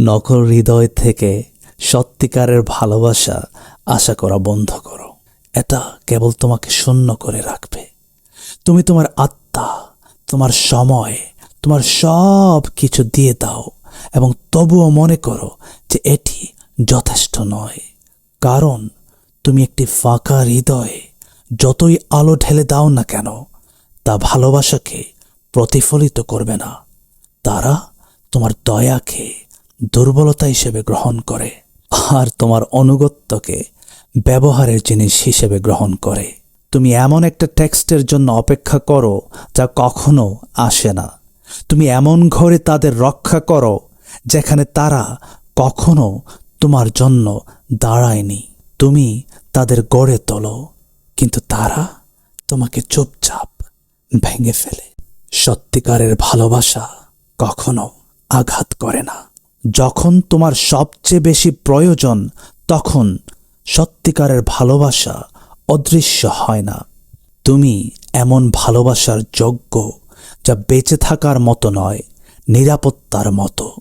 নকল হৃদয় থেকে সত্যিকারের ভালোবাসা আশা করা বন্ধ করো। এটা কেবল তোমাকে শূন্য করে রাখবে। তুমি তোমার আত্মা, তোমার সময়, তোমার সব কিছু দিয়ে দাও এবং তবুও মনে করো যে এটি যথেষ্ট নয়। কারণ তুমি একটি ফাঁকা হৃদয়ে যতই আলো ঢেলে দাও না কেন, তা ভালোবাসাকে প্রতিফলিত করবে না। তারা তোমার দয়াকে দুর্বলতা হিসেবে গ্রহণ করে আর তোমার অনুগত্যকে ব্যবহারের জিনিস হিসেবে গ্রহণ করে। তুমি এমন একটা টেক্সটের জন্য অপেক্ষা করো যা কখনো আসে না। তুমি এমন ঘরে তাদের রক্ষা করো যেখানে তারা কখনো তোমার জন্য দাঁড়ায়নি। তুমি তাদের গড়ে তোলো, কিন্তু তারা তোমাকে চুপচাপ ভেঙে ফেলে। সত্যিকারের ভালোবাসা কখনো আঘাত করে না। যখন তোমার সবচেয়ে বেশি প্রয়োজন, তখন সত্যিকারের ভালোবাসা অদৃশ্য হয় না। তুমি এমন ভালোবাসার যোগ্য যা বেঁচে থাকার মতো নয়, নিরাপত্তার মতো।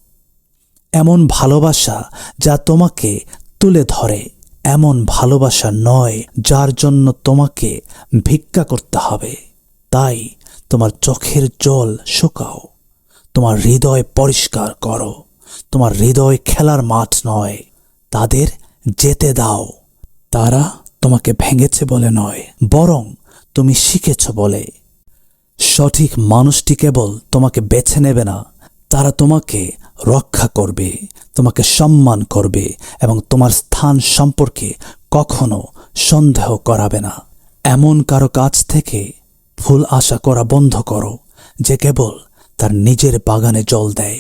এমন ভালোবাসা যা তোমাকে তুলে ধরে, এমন ভালোবাসা নয় যার জন্য তোমাকে ভিক্ষা করতে হবে। তাই তোমার চোখের জল শুকাও, তোমার হৃদয় পরিষ্কার করো। তোমার হৃদয় খেলার মাঠ নয়, তাদের যেতে দাও। তারা তোমাকে ভেঙেছে বলে নয়, বরং তুমি শিখেছ বলে। সঠিক মানুষটি কেবল তোমাকে বেছে নেবে না, তারা তোমাকে রক্ষা করবে, তোমাকে সম্মান করবে এবং তোমার স্থান সম্পর্কে কখনো সন্দেহ করাবে না। এমন কারও কাছ থেকে ফুল আশা করা বন্ধ করো, যে কেবল তার নিজের বাগানে জল দেয়।